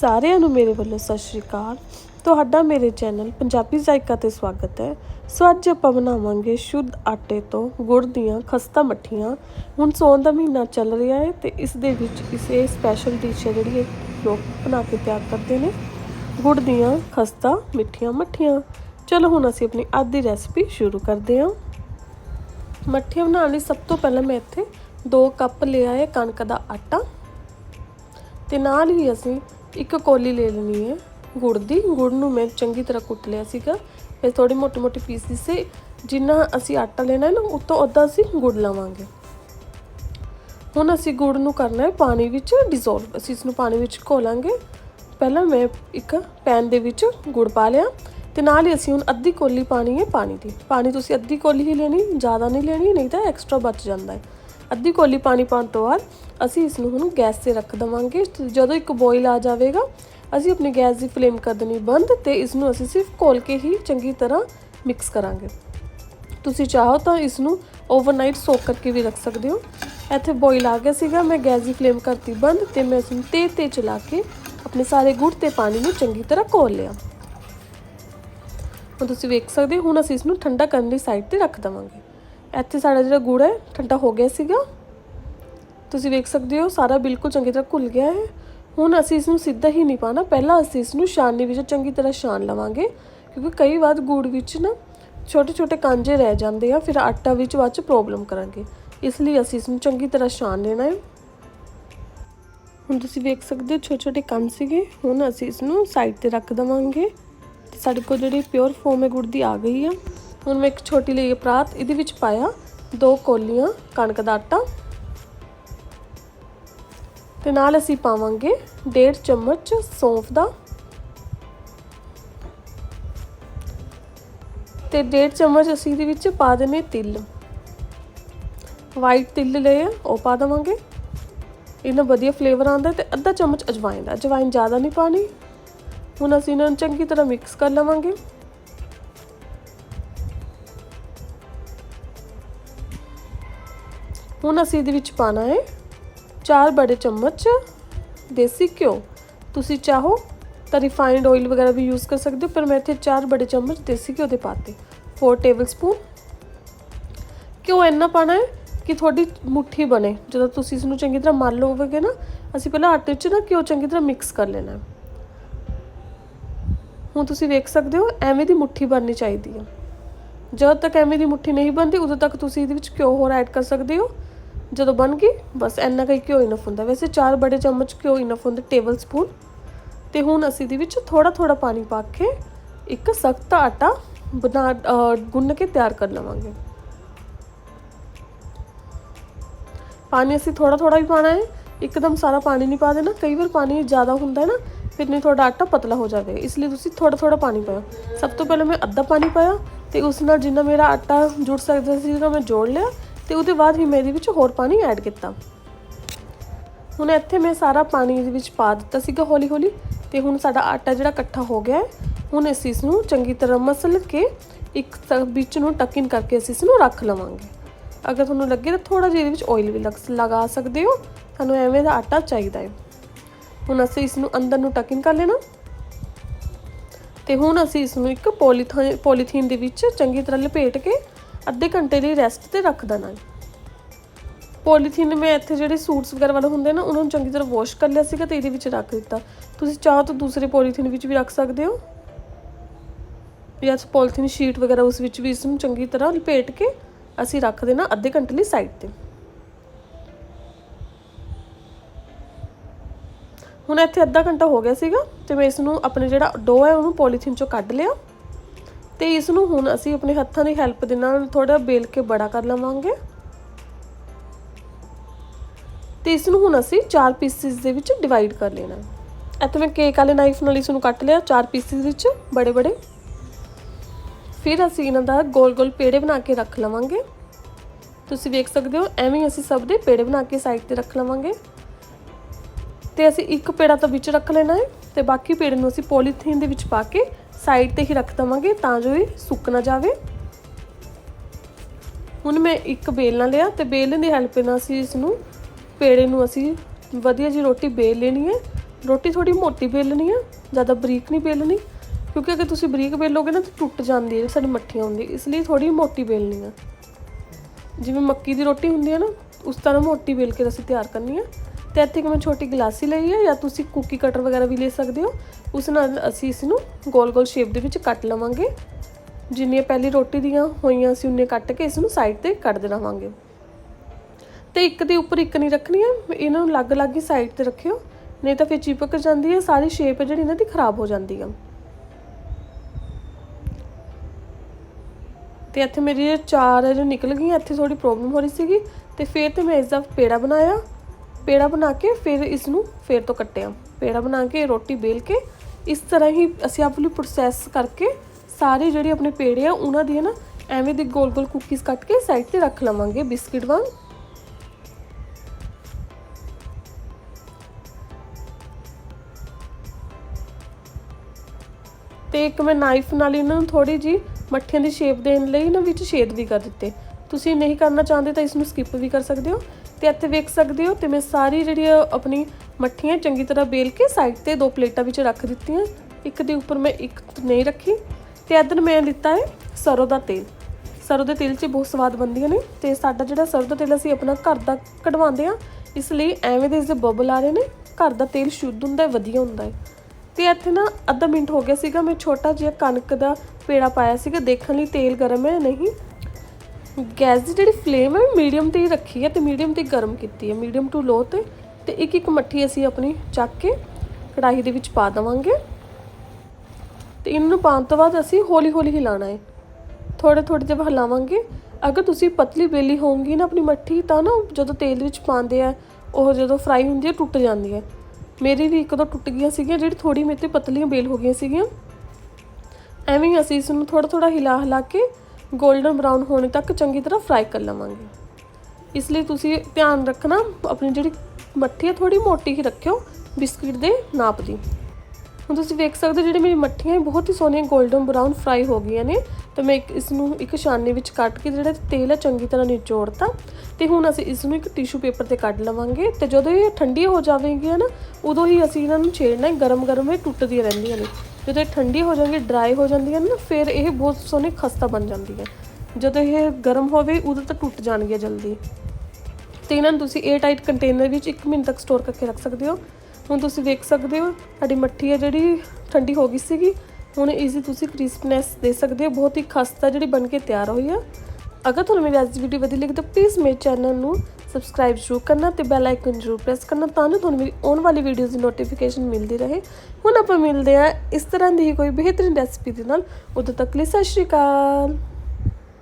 ਸਾਰਿਆਂ ਨੂੰ ਮੇਰੇ ਵੱਲੋਂ ਸਤਿ ਸ਼੍ਰੀ ਅਕਾਲ। ਤੁਹਾਡਾ ਮੇਰੇ ਚੈਨਲ ਪੰਜਾਬੀ ਜ਼ਾਇਕਾ ਤੇ ਸਵਾਗਤ ਹੈ। ਸੋ ਅੱਜ ਆਪਾਂ ਬਣਾਵਾਂਗੇ ਸ਼ੁੱਧ ਆਟੇ ਤੋਂ ਗੁੜ ਦੀਆਂ ਖਸਤਾ ਮੱਠੀਆਂ। ਹੁਣ ਸੌਣ ਦਾ ਮਹੀਨਾ ਚੱਲ ਰਿਹਾ ਹੈ ਤੇ ਇਸ ਦੇ ਵਿੱਚ ਇਸ ਇਹ ਸਪੈਸ਼ਲ ਡਿਸ਼ ਹੈ ਜਿਹੜੀ ਇਹ ਲੋਕ ਬਣਾ ਕੇ ਤਿਆਰ ਕਰਦੇ ਨੇ। ਗੁੜ ਦੀਆਂ ਖਸਤਾ ਮਿੱਠੀਆਂ ਮੱਠੀਆਂ। ਚਲੋ ਹੁਣ ਅਸੀਂ ਆਪਣੀ ਅੱਜ ਦੀ ਰੈਸਪੀ ਸ਼ੁਰੂ ਕਰਦੇ ਹਾਂ। ਮੱਠੀਆਂ ਬਣਾਉਣ ਲਈ ਸਭ ਤੋਂ ਪਹਿਲਾਂ ਮੈਂ ਇੱਥੇ 2 ਕੱਪ ਲਿਆ ਹੈ ਕਣਕ ਦਾ ਆਟਾ। ਤੇ ਨਾਲ ਹੀ ਅਸੀਂ ਇੱਕ ਕੋਲੀ ਲੈ ਲੈਣੀ ਹੈ ਗੁੜ ਦੀ। ਗੁੜ ਨੂੰ ਮੈਂ ਚੰਗੀ ਤਰ੍ਹਾਂ ਕੁੱਟ ਲਿਆ ਸੀਗਾ। ਫਿਰ ਥੋੜੀ ਮੋਟੀ ਮੋਟੀ ਪੀਸਿਸ ਸੀ। ਜਿੰਨਾ ਅਸੀਂ ਆਟਾ ਲੈਣਾ ਹੈ ਨਾ, ਉਸ ਤੋਂ ਅੱਧਾ ਅਸੀਂ ਗੁੜ ਲਵਾਂਗੇ। ਹੁਣ ਅਸੀਂ ਗੁੜ ਨੂੰ ਕਰਨਾ ਹੈ ਪਾਣੀ ਵਿੱਚ ਡਿਸੋਲਵ ਅਸੀਂ ਇਸ ਨੂੰ ਪਾਣੀ ਵਿੱਚ ਘੋਲਾਂਗੇ। ਪਹਿਲਾਂ ਮੈਂ ਇੱਕ ਪੈਨ ਦੇ ਵਿੱਚ ਗੁੜ ਪਾ ਲਿਆ ਤੇ ਨਾਲ ਹੀ ਅਸੀਂ ਹੁਣ ਅੱਧੀ ਕੋਲੀ ਪਾਣੀ ਹੈ ਪਾਣੀ ਦੀ। ਪਾਣੀ ਤੁਸੀਂ ਅੱਧੀ ਕੋਲੀ ਹੀ ਲੈਣੀ, ਜ਼ਿਆਦਾ ਨਹੀਂ ਲੈਣੀ, ਨਹੀਂ ਤਾਂ ਐਕਸਟਰਾ ਬਚ ਜਾਂਦਾ ਹੈ। ਅੱਧੀ ਕੋਲੀ ਪਾਣੀ ਪਾਉਣ ਤੋਂ ਬਾਅਦ ਅਸੀਂ ਇਸ ਨੂੰ ਹੁਣ ਗੈਸ ਤੇ ਰੱਖ ਦਵਾਂਗੇ। ਜਦੋਂ ਇੱਕ ਬੋਇਲ ਆ ਜਾਵੇਗਾ, ਅਸੀਂ ਆਪਣੀ ਗੈਸ ਦੀ ਫਲੇਮ ਕਰ ਦੇਣੀ ਬੰਦ ਤੇ ਇਸ ਨੂੰ ਅਸੀਂ ਸਿਰਫ ਘੋਲ ਕੇ ਹੀ ਚੰਗੀ ਤਰ੍ਹਾਂ ਮਿਕਸ ਕਰਾਂਗੇ। ਤੁਸੀਂ ਚਾਹੋ ਤਾਂ ਇਸ ਨੂੰ ਓਵਰਨਾਈਟ ਸੋਕ ਕਰਕੇ ਵੀ ਰੱਖ ਸਕਦੇ ਹੋ। ਇੱਥੇ ਬੋਇਲ ਆ ਗਿਆ ਸੀਗਾ, ਮੈਂ ਗੈਸ ਦੀ ਫਲੇਮ ਕਰਤੀ ਬੰਦ ਤੇ ਮੈਂ ਇਸ ਨੂੰ ਤੇਜ਼ ਤੇ ਚਲਾ ਕੇ ਆਪਣੇ ਸਾਰੇ ਗੁੜ ਤੇ ਪਾਣੀ ਨੂੰ ਚੰਗੀ ਤਰ੍ਹਾਂ ਘੋਲ ਲਿਆ। ਹੁਣ ਤੁਸੀਂ ਵੇਖ ਸਕਦੇ ਹੋ, ਹੁਣ ਅਸੀਂ ਇਸ ਨੂੰ ਠੰਡਾ ਕਰਨ ਦੀ ਸਾਈਡ ਤੇ ਰੱਖ ਦਵਾਂਗੇ। ਇੱਥੇ ਸਾਡਾ ਜਿਹੜਾ ਗੁੜ ਹੈ, ਠੰਡਾ ਹੋ ਗਿਆ ਸੀਗਾ। ਤੁਸੀਂ ਵੇਖ ਸਕਦੇ ਹੋ, ਸਾਰਾ ਬਿਲਕੁਲ ਚੰਗੀ ਤਰ੍ਹਾਂ ਘੁਲ ਗਿਆ ਹੈ। ਹੁਣ ਅਸੀਂ ਇਸ ਨੂੰ ਸਿੱਧਾ ਹੀ ਨਹੀਂ ਪਾਣਾ ਪਹਿਲਾਂ ਅਸੀਂ ਇਸ ਨੂੰ ਛਾਨਣੀ ਵਿੱਚ ਚੰਗੀ ਤਰ੍ਹਾਂ ਛਾਨ ਲਵਾਂਗੇ, ਕਿਉਂਕਿ ਕਈ ਵਾਰ ਗੁੜ ਵਿੱਚ ਨਾ ਛੋਟੇ ਛੋਟੇ ਕਾਂਜੇ ਰਹਿ ਜਾਂਦੇ ਆ, ਫਿਰ ਆਟਾ ਵਿੱਚ ਬਾਅਦ ਚ ਪ੍ਰੋਬਲਮ ਕਰਾਂਗੇ। ਇਸ ਲਈ ਅਸੀਂ ਇਸ ਨੂੰ ਚੰਗੀ ਤਰ੍ਹਾਂ ਛਾਨ ਲੈਣਾ ਹੈ। ਹੁਣ ਤੁਸੀਂ ਵੇਖ ਸਕਦੇ ਹੋ ਛੋਟੇ ਛੋਟੇ ਕੰਨ ਸੀਗੇ। ਹੁਣ ਅਸੀਂ ਇਸ ਨੂੰ ਸਾਈਡ ਤੇ ਰੱਖ ਦਵਾਂਗੇ। ਤੇ ਸਾਡੇ ਕੋਲ ਜਿਹੜੀ ਪਿਓਰ ਫੋਮ ਹੈ, ਗੁੜ ਦੀ ਆ ਗਈ ਆ। ਹੁਣ ਮੈਂ ਇੱਕ ਛੋਟੀ ਲਈ ਪਰਾਤ ਇਹਦੇ ਵਿੱਚ ਪਾਇਆ। ਦੋ ਕੋਲੀਆਂ, ਕਣਕ ਦਾ ਆਟਾ। ਤੇ ਨਾਲ ਅਸੀਂ ਪਾਵਾਂਗੇ 1.5 ਚਮਚ ਸੌਂਫ ਦਾ। ਤੇ 1.5 ਚਮਚ ਅਸੀਂ ਇਹਦੇ ਵਿੱਚ ਪਾ ਦੇਣੇ ਤਿਲ। ਵਾਈਟ ਤਿਲ ਲਏ ਆ, ਉਹ ਪਾ ਦਵਾਂਗੇ। ਇਹਨਾਂ ਵਧੀਆ ਫਲੇਵਰ ਆਉਂਦਾ ਤੇ ਅੱਧਾ ਚਮਚ ਅਜਵਾਇਨ ਦਾ। ਅਜਵਾਇਨ ਜ਼ਿਆਦਾ ਨਹੀਂ ਪਾਣੀ ਹੁਣ ਅਸੀਂ ਇਹਨਾਂ ਨੂੰ ਚੰਗੀ ਤਰ੍ਹਾਂ ਮਿਕਸ ਕਰ ਲਵਾਂਗੇ। ਹੁਣ ਅਸੀਂ ਇਹਦੇ ਵਿੱਚ ਪਾਣਾ ਹੈ 4 ਬੜੇ ਚਮਚ ਦੇਸੀ ਘਿਓ। ਤੁਸੀਂ ਚਾਹੋ ਤਾਂ ਰਿਫਾਈਨਡ ਆਇਲ ਵਗੈਰਾ ਵੀ ਯੂਜ਼ ਕਰ ਸਕਦੇ ਹੋ, ਪਰ ਮੈਂ ਇੱਥੇ 4 ਬੜੇ ਚਮਚ ਦੇਸੀ ਘਿਓ ਦੇ ਪਾਤੇ। 4 ਟੇਬਲ ਸਪੂਨ ਘਿਓ ਇੰਨਾ ਪਾਣਾ ਹੈ ਕਿ ਤੁਹਾਡੀ ਮੁੱਠੀ ਬਣੇ। ਜਦੋਂ ਤੁਸੀਂ ਇਸ ਨੂੰ ਚੰਗੀ ਤਰ੍ਹਾਂ ਮਲ ਲਓਗੇ ਨਾ, ਅਸੀਂ ਪਹਿਲਾਂ ਆਟੇ 'ਚ ਨਾ ਘਿਓ ਚੰਗੀ ਤਰ੍ਹਾਂ ਮਿਕਸ ਕਰ ਲੈਣਾ ਹੈ। ਹੁਣ ਤੁਸੀਂ ਵੇਖ ਸਕਦੇ ਹੋ, ਐਵੇਂ ਦੀ ਮੁੱਠੀ ਬਣਨੀ ਚਾਹੀਦੀ ਹੈ। ਜਦੋਂ ਤੱਕ ਐਵੇਂ ਦੀ ਮੁੱਠੀ ਨਹੀਂ ਬਣਦੀ, ਉਦੋਂ ਤੱਕ ਤੁਸੀਂ ਇਹਦੇ ਵਿੱਚ ਘਿਓ ਹੋਰ ਐਡ ਕਰ ਸਕਦੇ ਹੋ। ਜਦੋਂ ਬਣ ਗਈ, ਬਸ ਇੰਨਾ ਕੁ ਘਿਓ ਇਨਫ ਹੁੰਦਾ। ਵੈਸੇ 4 ਬੜੇ ਚਮਚ ਘਿਓ ਇਨਫ ਹੁੰਦਾ ਟੇਬਲ ਸਪੂਨ ਤੇ ਹੁਣ ਅਸੀਂ ਇਹਦੇ ਵਿੱਚ ਥੋੜਾ ਥੋੜਾ ਪਾਣੀ ਪਾ ਕੇ ਇੱਕ ਸਖਤ ਆਟਾ ਬਣਾ ਗੁੰਨ ਕੇ ਤਿਆਰ ਕਰ ਲਵਾਂਗੇ। ਪਾਣੀ ਅਸੀਂ ਥੋੜਾ ਥੋੜਾ ਹੀ ਪਾਣਾ ਹੈ। ਇੱਕਦਮ ਸਾਰਾ ਪਾਣੀ ਨਹੀਂ ਪਾ ਦੇਣਾ। ਕਈ ਵਾਰ ਪਾਣੀ ਜ਼ਿਆਦਾ ਹੁੰਦਾ ਹੈ ਨਾ, ਫਿਰ ਨਹੀਂ ਤੁਹਾਡਾ ਆਟਾ ਪਤਲਾ ਹੋ ਜਾਵੇਗਾ ਇਸ ਲਈ ਤੁਸੀਂ ਥੋੜਾ ਥੋੜਾ ਪਾਣੀ ਪਾਓ। ਸਭ ਤੋਂ ਪਹਿਲਾਂ ਮੈਂ ਅੱਧਾ ਪਾਣੀ ਪਾਇਆ ਤੇ ਉਸ ਨਾਲ ਜਿੰਨਾ ਮੇਰਾ ਆਟਾ ਜੁੜ ਸਕਦਾ ਸੀ ਉਹ ਮੈਂ ਜੋੜ ਲਿਆ ਤੇ ਉਹਦੇ ਬਾਅਦ ਹੀ ਮੈਂ ਇਹਦੇ ਵਿੱਚ ਹੋਰ ਪਾਣੀ ਐਡ ਕੀਤਾ। ਹੁਣ ਇੱਥੇ ਮੈਂ ਸਾਰਾ ਪਾਣੀ ਇਹਦੇ ਵਿੱਚ ਪਾ ਦਿੱਤਾ ਸੀਗਾ ਹੌਲੀ ਹੌਲੀ ਤੇ ਹੁਣ ਸਾਡਾ ਆਟਾ ਜਿਹੜਾ ਇਕੱਠਾ ਹੋ ਗਿਆ ਹੈ, ਹੁਣ ਅਸੀਂ ਇਸ ਨੂੰ ਚੰਗੀ ਤਰ੍ਹਾਂ ਮਸਲ ਕੇ ਇੱਕ ਵਿੱਚ ਨੂੰ ਟਕਿਨ ਕਰਕੇ ਅਸੀਂ ਇਸ ਨੂੰ ਰੱਖ ਲਵਾਂਗੇ। ਅਗਰ ਤੁਹਾਨੂੰ ਲੱਗੇ ਤਾਂ ਥੋੜਾ ਜਿਹਾ ਇਹਦੇ ਵਿੱਚ ਆਇਲ ਵੀ ਲਗਾ ਸਕਦੇ ਹੋ, ਤੁਹਾਨੂੰ ਐਵੇਂ ਦਾ ਆਟਾ ਚਾਹੀਦਾ ਹੈ। ਹੁਣ ਅਸੀਂ ਇਸ ਨੂੰ ਅੰਦਰ ਨੂੰ ਟਕਿਨ ਕਰ ਲੈਣਾ। ਤੇ ਹੁਣ ਅਸੀਂ ਇਸ ਨੂੰ ਇੱਕ ਪੋਲੀਥੀਨ ਪੋਲੀਥੀਨ ਦੇ ਵਿੱਚ ਚੰਗੀ ਤਰ੍ਹਾਂ ਲਪੇਟ ਕੇ ਅੱਧੇ ਘੰਟੇ ਲਈ ਰੈਸਟ ਤੇ ਰੱਖ ਦੇਣਾ ਹੈ ਪੋਲੀਥੀਨ ਮੈਂ ਇੱਥੇ ਜਿਹੜੇ ਸੂਟਸ ਵਗੈਰਾ ਵਾਲੇ ਹੁੰਦੇ ਨਾ, ਉਹਨਾਂ ਨੂੰ ਚੰਗੀ ਤਰ੍ਹਾਂ ਵਾਸ਼ ਕਰ ਲਿਆ ਸੀਗਾ ਤੇ ਇਹਦੇ ਵਿੱਚ ਰੱਖ ਦਿੱਤਾ। ਤੁਸੀਂ ਚਾਹੋ ਤਾਂ ਦੂਸਰੇ ਪੋਲੀਥੀਨ ਵਿੱਚ ਵੀ ਰੱਖ ਸਕਦੇ ਹੋ। ਜਾਂ ਪੋਲੀਥੀਨ ਸ਼ੀਟ ਵਗੈਰਾ ਉਸ ਵਿੱਚ ਵੀ ਇਸ ਨੂੰ ਚੰਗੀ ਤਰ੍ਹਾਂ ਲਪੇਟ ਕੇ ਅਸੀਂ ਰੱਖ ਦੇਣਾ ਅੱਧੇ ਘੰਟੇ ਲਈ ਸਾਈਡ ਤੇ। ਹੁਣ ਇੱਥੇ ਅੱਧਾ ਘੰਟਾ ਹੋ ਗਿਆ ਸੀਗਾ ਤੇ ਮੈਂ ਇਸ ਨੂੰ ਆਪਣੇ ਜਿਹੜਾ ਡੋ ਹੈ ਉਹਨੂੰ ਪੋਲੀਥੀਨ ਚੋਂ ਕੱਢ ਲਿਆ। ਤੇ ਇਸ ਨੂੰ ਹੁਣ ਅਸੀਂ ਆਪਣੇ ਹੱਥਾਂ ਦੀ ਹੈਲਪ ਦੇ ਨਾਲ ਥੋੜਾ ਬੇਲ ਕੇ ਬੜਾ ਕਰ ਲਵਾਂਗੇ। ਤੇ ਇਸ ਨੂੰ ਹੁਣ ਅਸੀਂ ਚਾਰ ਪੀਸਿਸ ਦੇ ਵਿੱਚ ਡਿਵਾਈਡ ਕਰ ਲੈਣਾ। ਇੱਥੇ ਮੈਂ ਕੇਕ ਵਾਲੇ ਨਾਈਫ ਨਾਲ ਇਸ ਨੂੰ ਕੱਟ ਲਿਆ, ਚਾਰ ਪੀਸਿਸ ਵਿੱਚ ਬੜੇ ਬੜੇ। ਫਿਰ ਅਸੀਂ ਇਹਨਾਂ ਦਾ ਗੋਲ ਗੋਲ ਪੇੜੇ ਬਣਾ ਕੇ ਰੱਖ ਲਵਾਂਗੇ। ਤੁਸੀਂ ਵੇਖ ਸਕਦੇ ਹੋ, ਐਵੇਂ ਅਸੀਂ ਸਭ ਦੇ ਪੇੜੇ ਬਣਾ ਕੇ ਸਾਈਡ ਤੇ ਰੱਖ ਲਵਾਂਗੇ। ਤੇ ਅਸੀਂ ਇੱਕ ਪੇੜਾ ਤਾਂ ਵਿੱਚ ਰੱਖ ਲੈਣਾ ਹੈ ਤੇ ਬਾਕੀ ਪੇੜੇ ਨੂੰ ਅਸੀਂ ਪੋਲੀਥੀਨ ਦੇ ਵਿੱਚ ਪਾ ਕੇ ਸਾਈਡ ਤੇ ਹੀ ਰੱਖ ਦਵਾਂਗੇ ਤਾਂ ਜੋ ਇਹ ਸੁੱਕ ਨਾ ਜਾਵੇ। ਹੁਣ ਮੈਂ ਇੱਕ ਬੇਲਣਾ ਲਿਆ ਤੇ ਬੇਲਣ ਦੀ ਹੈਲਪ ਨਾਲ ਅਸੀਂ ਇਸ ਨੂੰ ਪੇੜੇ ਨੂੰ ਅਸੀਂ ਵਧੀਆ ਜੀ ਰੋਟੀ ਬੇਲ ਲੈਣੀ ਹੈ। ਰੋਟੀ ਥੋੜੀ ਮੋਟੀ ਬੇਲਣੀ ਹੈ ਜ਼ਿਆਦਾ ਬਰੀਕ ਨਹੀਂ ਬੇਲਣੀ, ਕਿਉਂਕਿ ਅਗਰ ਤੁਸੀਂ ਬਰੀਕ ਬੇਲੋਗੇ ਨਾ ਤਾਂ ਟੁੱਟ ਜਾਂਦੀ ਹੈ, ਸਾਡੀ ਮੱਠੀਆਂ ਹੁੰਦੀ ਇਸ ਲਈ ਥੋੜੀ ਮੋਟੀ ਬੇਲਣੀ ਆ। ਜਿਵੇਂ ਮੱਕੀ ਦੀ ਰੋਟੀ ਹੁੰਦੀ ਹੈ ਨਾ, ਉਸ ਤਰ੍ਹਾਂ ਮੋਟੀ ਬੇਲ ਕੇ ਅਸੀਂ ਤਿਆਰ ਕਰਨੀ ਹੈ ਤੇ ਇੱਥੇ ਕਿ ਮੈਂ ਛੋਟੀ ਗਲਾਸੀ ਲਈ ਹੈ ਜਾਂ ਤੁਸੀਂ ਕੁਕੀ ਕਟਰ ਵਗੈਰਾ ਵੀ ਲੈ ਸਕਦੇ ਹੋ? ਉਸ ਨਾਲ ਅਸੀਂ ਇਸ ਨੂੰ ਗੋਲ-ਗੋਲ ਸ਼ੇਪ ਦੇ ਵਿੱਚ ਕੱਟ ਲਵਾਂਗੇ। ਜਿੰਨੀਆਂ ਪਹਿਲੀ ਰੋਟੀ ਦੀਆਂ ਹੋਈਆਂ ਅਸੀਂ ਉਨੇ ਕੱਟ ਕੇ ਇਸ ਨੂੰ ਸਾਈਡ ਤੇ ਕੱਢ ਦੇਵਾਂਗੇ ਤੇ ਇੱਕ ਦੇ ਉੱਪਰ ਇੱਕ ਨਹੀਂ ਰੱਖਣੀ ਹੈ, ਇਹਨਾਂ ਨੂੰ ਅਲੱਗ-ਅਲੱਗ ਹੀ ਸਾਈਡ ਤੇ ਰੱਖਿਓ। ਨਹੀਂ ਤਾਂ ਫਿਰ ਚਿਪਕ ਜਾਂਦੀ ਹੈ, ਸਾਰੀ ਸ਼ੇਪ ਜਿਹੜੀ ਇਹਨਾਂ ਦੀ ਖਰਾਬ ਹੋ ਜਾਂਦੀ ਆ। ਤੇ ਇੱਥੇ ਮੇਰੀ ਇਹ ਚਾਰ ਜੋ ਨਿਕਲ ਗਈਆਂ, ਇੱਥੇ ਥੋੜੀ ਪ੍ਰੋਬਲਮ ਹੋ ਰਹੀ ਸੀਗੀ। ਤੇ ਫਿਰ ਤੇ ਮੈਂ ਇਸ ਦਾ ਪੇੜਾ ਬਣਾਇਆ। ਪੇੜਾ ਬਣਾ ਕੇ ਫਿਰ ਇਸ ਨੂੰ ਫੇਰ ਤੋਂ ਕੱਟਿਆ। ਪੇੜਾ ਬਣਾ ਕੇ, ਰੋਟੀ ਬੇਲ ਕੇ, ਇਸ ਤਰ੍ਹਾਂ ਹੀ ਅਸੀਂ ਆਪਣੀ ਪ੍ਰੋਸੈਸ ਕਰਕੇ ਸਾਰੇ ਜਿਹੜੇ ਆਪਣੇ ਪੇੜੇ ਆ, ਉਹਨਾਂ ਦੀ ਨਾ ਐਵੇਂ ਦੇ ਗੋਲ-ਗੋਲ ਕੁਕੀਜ਼ ਕੱਟ ਕੇ ਸਾਈਡ ਤੇ ਰੱਖ ਲਵਾਂਗੇ ਬਿਸਕਿਟ ਵਾਂਗ। ਤੇ ਇੱਕ ਮੈਂ ਨਾਈਫ ਨਾਲ ਇਹਨਾਂ ਨੂੰ ਥੋੜੀ ਜੀ ਮੱਠੀਆਂ ਦੀ ਸ਼ੇਪ ਦੇਣ ਲਈ ਨਾ ਵਿੱਚ ਛੇਦ ਵੀ ਕਰ ਦਿੱਤੇ। ਤੁਸੀਂ ਨਹੀਂ ਕਰਨਾ ਚਾਹੁੰਦੇ ਤਾਂ ਇਸ ਨੂੰ ਸਕਿਪ ਵੀ ਕਰ ਸਕਦੇ ਹੋ। ਤੇ ਇੱਥੇ ਵੇਖ ਸਕਦੇ ਹੋ ਤੇ ਮੈਂ ਸਾਰੀ ਜਿਹੜੀ ਆਪਣੀ ਮੱਠੀਆਂ ਚੰਗੀ ਤਰ੍ਹਾਂ ਬੇਲ ਕੇ ਸਾਈਡ ਤੇ ਦੋ ਪਲੇਟਾਂ ਵਿੱਚ ਰੱਖ ਦਿੱਤੀਆਂ। ਇੱਕ ਦੇ ਉੱਪਰ ਮੈਂ ਇੱਕ ਨਹੀਂ ਰੱਖੀ ਤੇ ਇੱਧਰ ਮੈਂ ਲਿੱਤਾ ਹੈ ਸਰੋਂ ਦਾ ਤੇਲ। ਸਰੋਂ ਦੇ ਤੇਲ 'ਚ ਬਹੁਤ ਸਵਾਦ ਬਣਦੀਆਂ ਨੇ ਤੇ ਸਾਡਾ ਜਿਹੜਾ ਸਰੋਂ ਦਾ ਤੇਲ ਅਸੀਂ ਆਪਣਾ ਘਰ ਦਾ ਕਢਵਾਉਂਦੇ ਆ ਇਸ ਲਈ ਐਵੇਂ ਦੇ ਇਸਦੇ ਬਬਲ ਆ ਰਹੇ ਨੇ, ਘਰ ਦਾ ਤੇਲ ਸ਼ੁੱਧ ਹੁੰਦਾ ਹੈ, ਵਧੀਆ ਹੁੰਦਾ ਹੈ। ਤੇ ਇੱਥੇ ਨਾ ਅੱਧਾ ਮਿੰਟ ਹੋ ਗਿਆ ਸੀਗਾ, ਮੈਂ ਛੋਟਾ ਜਿਹਾ ਕਣਕ ਦਾ ਪੇੜਾ ਪਾਇਆ ਸੀਗਾ, ਦੇਖਣ ਲਈ ਤੇਲ ਗਰਮ ਹੈ ਨਹੀਂ। ਗੈਸ ਦੀ ਜਿਹੜੀ ਫਲੇਮ ਹੈ ਮੀਡੀਅਮ ਤੇ ਹੀ ਰੱਖੀ ਹੈ ਤੇ ਮੀਡੀਅਮ ਤੇ ਗਰਮ ਕੀਤੀ ਹੈ। ਮੀਡੀਅਮ ਟੂ ਲੋ ਤੇ ਤੇ ਇੱਕ ਇੱਕ ਮੱਠੀ ਅਸੀਂ ਆਪਣੀ ਚੱਕ ਕੇ ਕੜਾਹੀ ਦੇ ਵਿੱਚ ਪਾ ਦੇਵਾਂਗੇ। ਤੇ ਇਹਨਾਂ ਨੂੰ ਪਾਉਣ ਤੋਂ ਬਾਅਦ ਅਸੀਂ ਹੌਲੀ ਹੌਲੀ ਹਿਲਾਣਾ ਹੈ। ਥੋੜੇ ਥੋੜੇ ਜਿਹਾ ਹਿਲਾਵਾਂਗੇ, ਅਗਰ ਤੁਸੀਂ ਪਤਲੀ ਬੇਲੀ ਹੋਊਗੀ ਨਾ ਆਪਣੀ ਮੱਠੀ, ਤਾਂ ਨਾ ਜਦੋਂ ਤੇਲ ਵਿੱਚ ਪਾਉਂਦੇ ਆ, ਉਹ ਜਦੋਂ ਫਰਾਈ ਹੁੰਦੀ ਹੈ, ਟੁੱਟ ਜਾਂਦੀ ਹੈ। ਮੇਰੀ ਵੀ ਇੱਕ ਦੋ ਟੁੱਟ ਗਈਆਂ ਸੀਗੀਆਂ, ਜਿਹੜੀ ਥੋੜੀ ਮੇਰੇ ਤੇ ਪਤਲੀਆਂ ਬੇਲ ਹੋ ਗਈਆਂ ਸੀਗੀਆਂ। ਐਵੇਂ ਹੀ ਅਸੀਂ ਇਸ ਨੂੰ ਥੋੜਾ ਥੋੜਾ ਹਿਲਾ ਹਿਲਾ ਕੇ 골ਡਨ ਬਰਾਊਨ ਹੋਣੇ ਤੱਕ ਚੰਗੀ ਤਰ੍ਹਾਂ ਫਰਾਈ ਕਰ ਲਵਾਂਗੇ। ਇਸ ਲਈ ਤੁਸੀਂ ਧਿਆਨ ਰੱਖਣਾ, ਆਪਣੀ ਜਿਹੜੀ ਮੱਠੀ ਹੈ ਥੋੜੀ ਮੋਟੀ ਹੀ ਰੱਖਿਓ, ਬਿਸਕਿਟ ਦੇ ਨਾਪ ਦੀ। ਹੁਣ ਤੁਸੀਂ ਵੇਖ ਸਕਦੇ ਹੋ, ਜਿਹੜੀ ਮੇਰੀ ਮੱਠੀਆਂ ਬਹੁਤ ਹੀ ਸੋਹਣੀਆਂ 골ਡਨ ਬਰਾਊਨ ਫਰਾਈ ਹੋ ਗਈਆਂ ਨੇ। ਤੇ ਮੈਂ ਇੱਕ ਇਸ ਨੂੰ ਇੱਕ ਛਾਨਣੀ ਵਿੱਚ ਕੱਟ ਕੇ ਜਿਹੜਾ ਤੇਲ ਹੈ ਚੰਗੀ ਤਰ੍ਹਾਂ ਨਿਚੋੜਤਾ। ਤੇ ਹੁਣ ਅਸੀਂ ਇਸ ਨੂੰ ਇੱਕ ਟਿਸ਼ੂ ਪੇਪਰ ਤੇ ਕੱਢ ਲਵਾਂਗੇ। ਤੇ ਜਦੋਂ ਇਹ ਠੰਡੀ ਹੋ ਜਾਵੇਗੀ ਨਾ, ਉਦੋਂ ਹੀ ਅਸੀਂ ਇਹਨਾਂ ਨੂੰ ਛੇੜਨਾ ਹੈ ਗਰਮ ਗਰਮ ਇਹ ਟੁੱਟਦੀਆਂ ਰਹਿੰਦੀਆਂ ਨੇ। ਜਦੋਂ ਇਹ ਠੰਡੀ ਹੋ ਜਾਂਦੀ ਡਰਾਈ ਹੋ ਜਾਂਦੀ ਹੈ ਨਾ, ਫਿਰ ਇਹ ਬਹੁਤ ਸੋਹਣੀ ਖਸਤਾ ਬਣ ਜਾਂਦੀ ਹੈ। ਜਦੋਂ ਇਹ ਗਰਮ ਹੋਵੇ, ਉਦੋਂ ਤਾਂ ਟੁੱਟ ਜਾਣਗੀਆਂ ਜਲਦੀ। ਤੇ ਇਹਨਾਂ ਨੂੰ ਤੁਸੀਂ 에ਅਰ ਟਾਈਟ ਕੰਟੇਨਰ ਵਿੱਚ 1 ਮਹੀਨੇ ਤੱਕ ਸਟੋਰ ਕਰਕੇ ਰੱਖ ਸਕਦੇ ਹੋ। ਹੁਣ ਤੁਸੀਂ ਦੇਖ ਸਕਦੇ ਹੋ, ਸਾਡੀ ਮੱਠੀ ਹੈ ਜਿਹੜੀ ਠੰਡੀ ਹੋ ਗਈ ਸੀਗੀ। ਹੁਣ ਇਜ਼ੀ ਤੁਸੀਂ ਕ੍ਰਿਸਪਨੈਸ ਦੇ ਸਕਦੇ ਹੋ। ਬਹੁਤ ਹੀ ਖਸਤਾ ਜਿਹੜੀ ਬਣ ਕੇ ਤਿਆਰ ਹੋਈ ਆ ਅਗਰ ਤੁਹਾਨੂੰ ਮੇਰੀ ਅੱਜ ਦੀ ਵੀਡੀਓ ਵਧੀਆ ਲੱਗੀ ਤਾਂ ਪਲੀਜ਼ ਮੇਰੇ ਚੈਨਲ ਨੂੰ ਸਬਸਕ੍ਰਾਈਬ ਜ਼ਰੂਰ ਕਰਨਾ ਤੇ ਬੈਲ ਆਈਕਨ ਜ਼ਰੂਰ ਪ੍ਰੈਸ ਕਰਨਾ ਤਾਂ ਜੋ ਤੁਹਾਨੂੰ ਮੇਰੀ ਆਉਣ ਵਾਲੀ ਵੀਡੀਓਜ਼ ਦੀ ਨੋਟੀਫਿਕੇਸ਼ਨ ਮਿਲਦੀ ਰਹੇ। ਹੁਣ ਆਪਾਂ ਮਿਲਦੇ ਹਾਂ ਇਸ ਤਰ੍ਹਾਂ ਦੀ ਹੀ ਕੋਈ ਬਿਹਤਰੀਨ ਰੈਸਪੀ ਦੇ ਨਾਲ। ਉਦੋਂ ਤੱਕ ਲਈ ਸਤਿ ਸ਼੍ਰੀ ਅਕਾਲ।